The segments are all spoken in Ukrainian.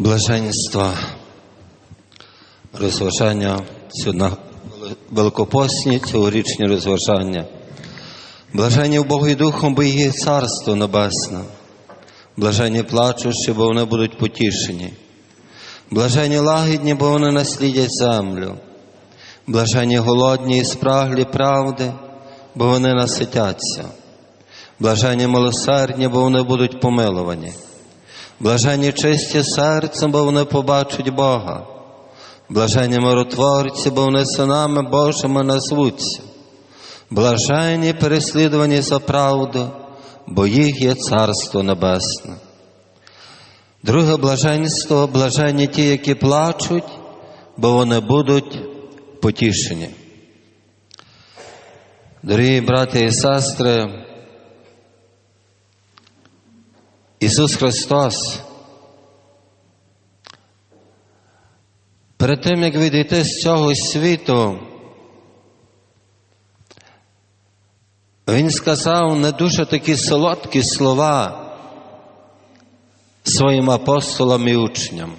Блаженства, розважання сьогодні великопосні, цьогорічні розважання. Блажені в Богу і Духом, бо є Царство Небесне. Блажені плачущі, бо вони будуть потішені. Блажені лагідні, бо вони наслідять землю. Блажені голодні і спраглі правди, бо вони наситяться. Блажені милосердні, бо вони будуть помилувані. Блажені чисті серцем, бо вони побачать Бога. Блажені миротворці, бо вони синами Божими назвуться. Блажені переслідувані за правду, бо їх є Царство Небесне. Друге блаженство блажені ті, які плачуть, бо вони будуть потішені. Дорогі брати і сестри, Ісус Христос, перед тим, як відійти з цього світу, Він сказав не дуже такі солодкі слова своїм апостолам і учням,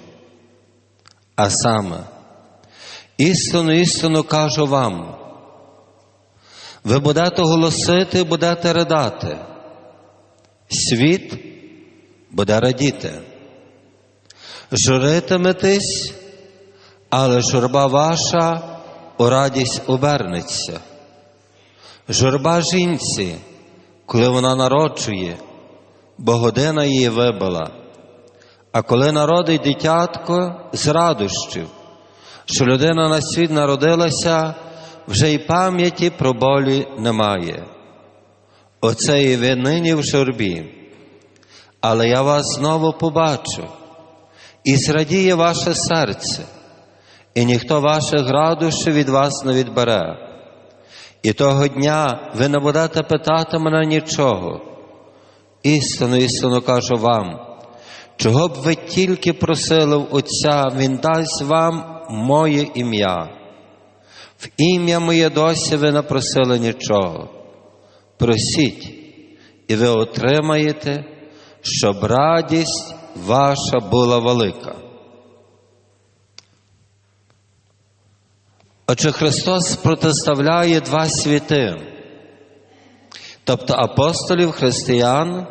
а саме, істину, істину кажу вам, ви будете голосити, будете ридати, світ буде радіти. Журитиметесь, але журба ваша у радість обернеться. Журба жінці, коли вона народжує, бо година її вибила. А коли народить дитятко з радощів, що людина на світ народилася, вже й пам'яті про болі немає. Оце і ви нині в журбі. Але я вас знову побачу, і зрадіє ваше серце, і ніхто ваших радощів від вас не відбере. І того дня ви не будете питати мене нічого. Істину, істину кажу вам, чого б ви тільки просили в Отця, Він дасть вам моє ім'я. В ім'я моє досі ви не просили нічого. Просіть, і ви отримаєте, щоб радість ваша була велика. Отже, Христос протиставляє два світи, тобто апостолів, християн,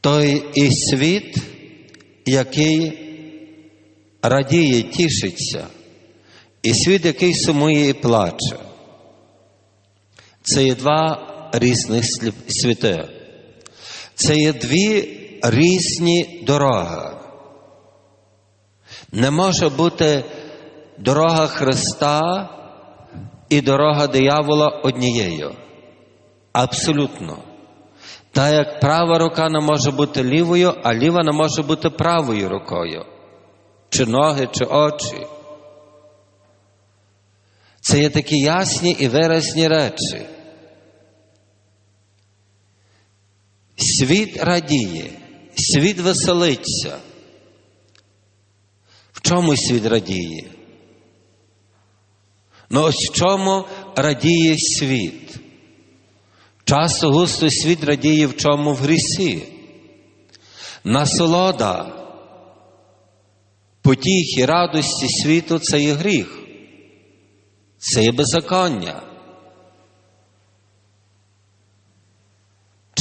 той і світ, який радіє, тішиться, і світ, який сумує і плаче. Це є два різних світи. Це є дві різні дороги. Не може бути дорога Христа і дорога диявола однією. Абсолютно. Та як права рука не може бути лівою, а ліва не може бути правою рукою, чи ноги, чи очі. Це є такі ясні і виразні речі. Світ радіє, світ веселиться. В чому світ радіє? Ну ось в чому радіє світ? Часто густо світ радіє в чому в грісі. Насолода, потіхи, радості світу це є гріх, це є беззаконня.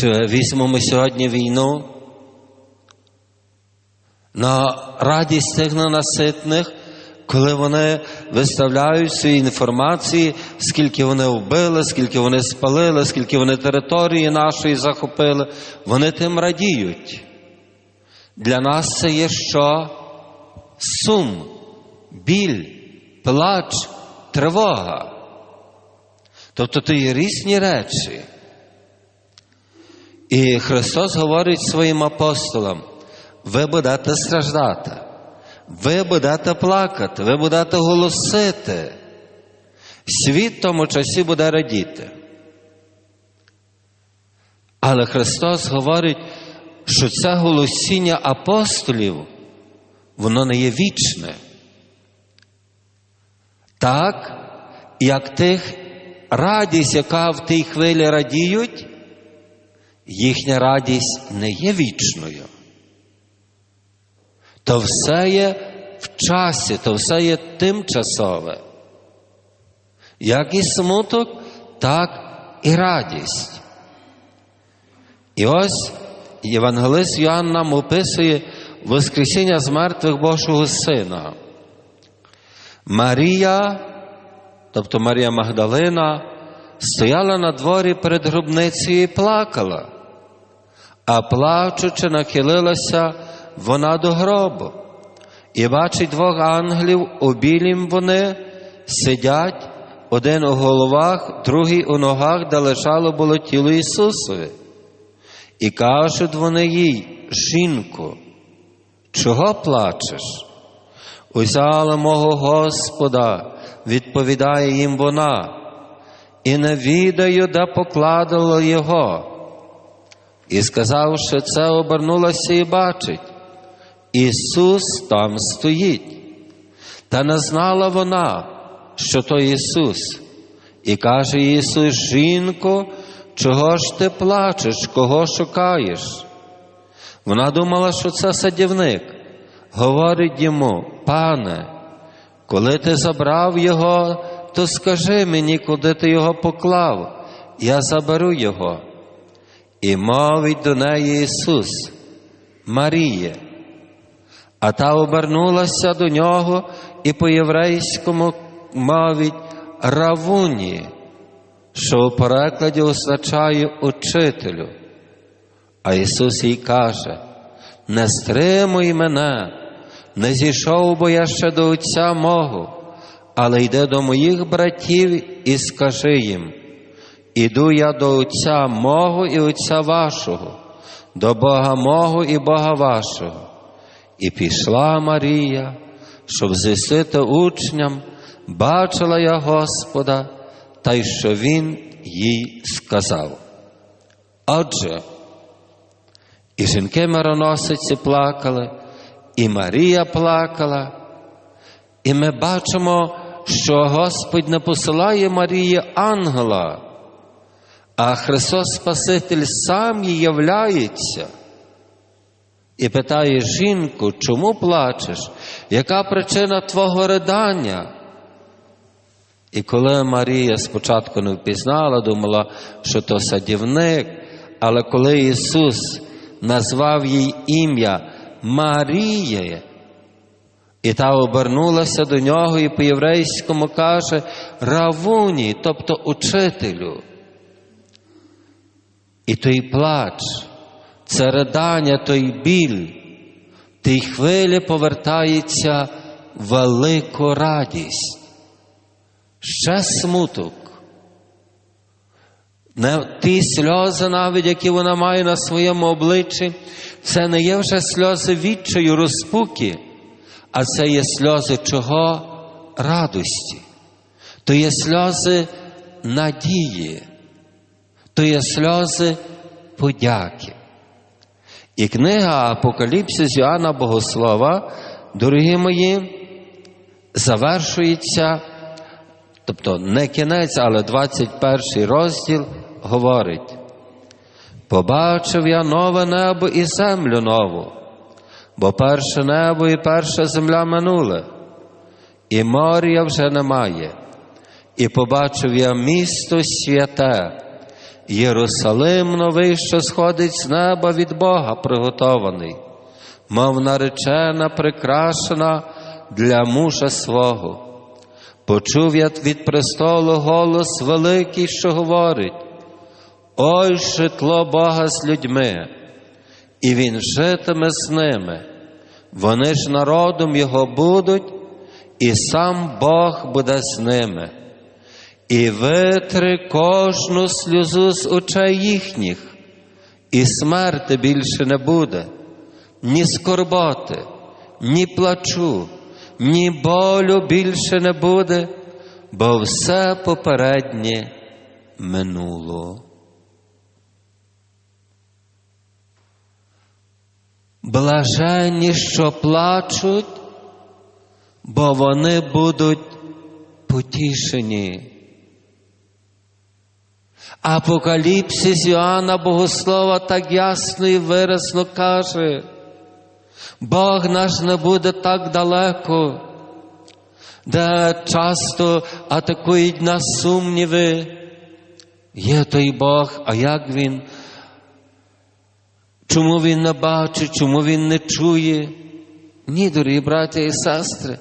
Візьмемо сьогодні війну? На радість тих ненаситних, коли вони виставляють свої інформації, скільки вони вбили, скільки вони спалили, скільки вони території нашої захопили, вони тим радіють. Для нас це є що? Сум, біль, плач, тривога. Тобто то є різні речі. І Христос говорить своїм апостолам: ви будете страждати, ви будете плакати, ви будете голосити. Світ в тому часі буде радіти. Але Христос говорить, що це голосіння апостолів, воно не є вічне. Так, як тих радість, яка в тій хвилі радіють, їхня радість не є вічною. То все є в часі, то все є тимчасове. Як і смуток, так і радість. І ось Євангелист Йоанн нам описує Воскресіння з мертвих Божого Сина. Марія, тобто Марія Магдалина, стояла на дворі перед гробницею і плакала, а плачучи, нахилилася вона до гробу і бачить двох ангелів, білім вони сидять, один у головах, другий у ногах, де лежало було тіло Ісусове. І кажуть вони їй, жінко, чого плачеш? Узяла мого Господа, відповідає їм вона, і не відаю, де покладало його. І сказавши це, обернулася і бачить, Ісус там стоїть. Та не знала вона, що то Ісус. І каже Ісус, жінко, чого ж ти плачеш, кого шукаєш? Вона думала, що це садівник. Говорить йому, пане, коли ти забрав його, то скажи мені, куди ти його поклав, я заберу його. І мовить до неї Ісус, Маріє. А та обернулася до нього і по-єврейському мовить равуні, що у перекладі означає учителю. А Ісус їй каже: не стримуй мене, не зійшов, бо я ще до Отця мого, але йди до моїх братів і скажи їм: Іду я до Отця мого і Отця вашого, до Бога мого і Бога вашого. І пішла Марія, щоб звістити учням, бачила я Господа, та й що Він їй сказав. Отже, і жінки мироносиці плакали, і Марія плакала, і ми бачимо, що Господь не посилає Марії ангела, а Христос Спаситель сам їй являється. І питає жінку, чому плачеш? Яка причина твого ридання? І коли Марія спочатку не впізнала, думала, що то садівник, але коли Ісус назвав їй ім'я Марія, і та обернулася до нього і по-єврейському каже Равуні, тобто учителю. І той плач, це ридання, той біль, тій хвилі повертається велику радість, ще смуток. Не ті сльози, навіть які вона має на своєму обличчі, це не є вже сльози відчаю, розпуки, а це є сльози чого? Радості. То є сльози надії, то є сльози подяки. І книга Апокаліпсис Йоанна Богослова, дорогі мої, завершується, тобто не кінець, але 21 розділ говорить: Побачив я нове небо і землю нову, бо перше небо і перша земля минуле, і моря вже немає, і побачив я місто святе. Єрусалим новий, що сходить з неба від Бога, приготований, мов наречена, прикрашена для мужа свого. Почув я від престолу голос великий, що говорить: Ой, житло Бога з людьми, і Він житиме з ними. Вони ж народом Його будуть, і сам Бог буде з ними і витри кожну сльозу з очей їхніх, і смерти більше не буде, ні скорботи, ні плачу, ні болю більше не буде, бо все попереднє минуло. Блаженні, що плачуть, бо вони будуть потішені. Апокаліпсис Йоанна Богослова так ясно і виразно каже, Бог наш не буде так далеко, де часто атакують нас сумніви. Є той Бог, а як Він? Чому Він не бачить, чому Він не чує? Ні, дорогі браття і сестри,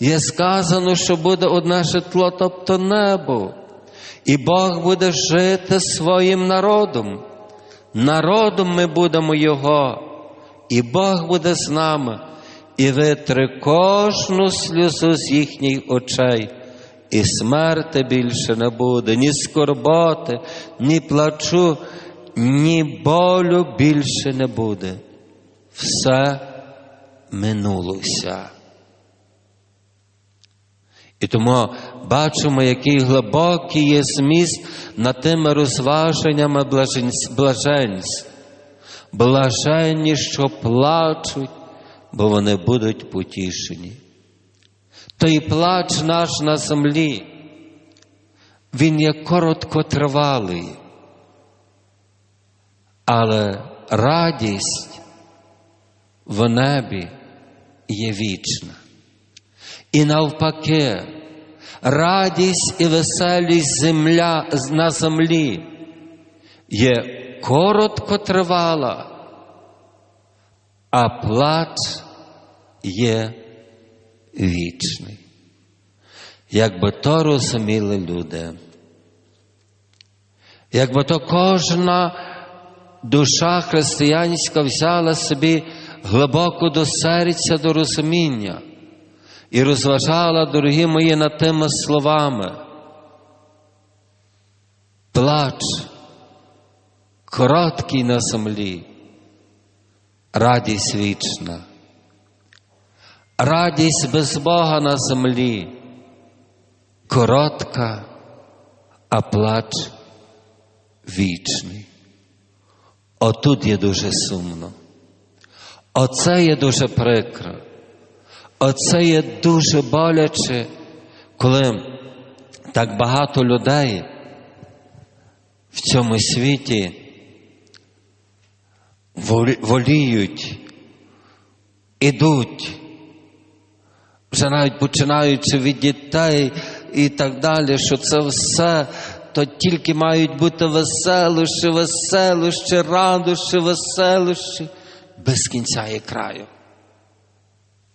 є сказано, що буде одне житло, тобто небо, і Бог буде жити своїм народом. Народом ми будемо Його, і Бог буде з нами, і витре кожну сльозу з їхніх очей, і смерти більше не буде, ні скорботи, ні плачу, ні болю більше не буде. Все минулося. І тому бачимо, який глибокий є зміст над тими розваженнями блаженств. Блаженні, що плачуть, бо вони будуть потішені. Той плач наш на землі, він є короткотривалий, але радість в небі є вічна. І навпаки, радість і веселість земля, на землі є короткотривала, а плач є вічний. Якби то розуміли люди, якби то кожна душа християнська взяла собі глибоко до серця, до розуміння і розважала, дорогі мої, над тими словами. Плач, короткий на землі, радість вічна, радість без Бога на землі, коротка, а плач вічний. Отут є дуже сумно. Оце є дуже прикро. Оце є дуже боляче, коли так багато людей в цьому світі воліють, ідуть, вже навіть починаючи від дітей і так далі, що це все, то тільки мають бути веселощі, веселощі, радощі, веселощі, без кінця і краю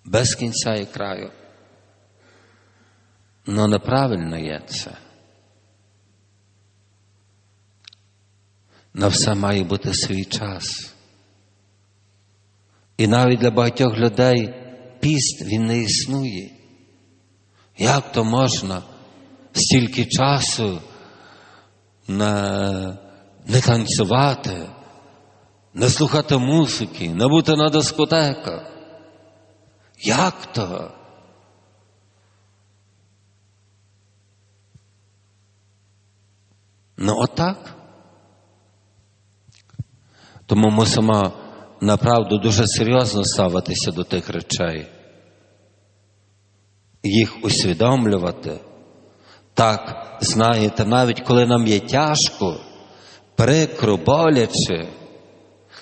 без кінця і краю. Ну неправильно є це. На все має бути свій час. І навіть для багатьох людей піст він не існує. Як то можна стільки часу не, не танцювати, не слухати музики, не бути на дискотеках? Як то? Ну, отак. Тому мусимо направду дуже серйозно ставитися до тих речей, їх усвідомлювати. Так, знаєте, навіть коли нам є тяжко, прикро, боляче,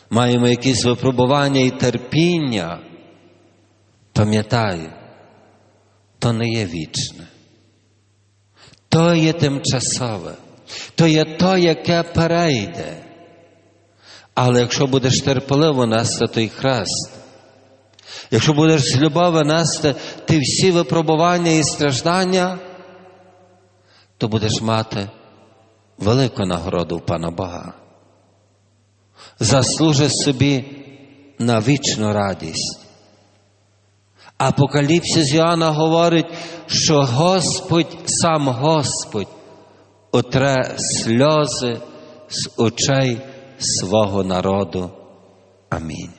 маємо якісь випробування і терпіння. Пам'ятай, то не є вічне, то є тимчасове, то є то, яке перейде. Але якщо будеш терпеливо нести той хрест, якщо будеш з любові нести ти всі випробування і страждання, то будеш мати велику нагороду в Пана Бога. Заслужиш собі на вічну радість. Апокаліпсис Йоанна говорить, що Господь, сам Господь, отре сльози з очей свого народу. Амінь.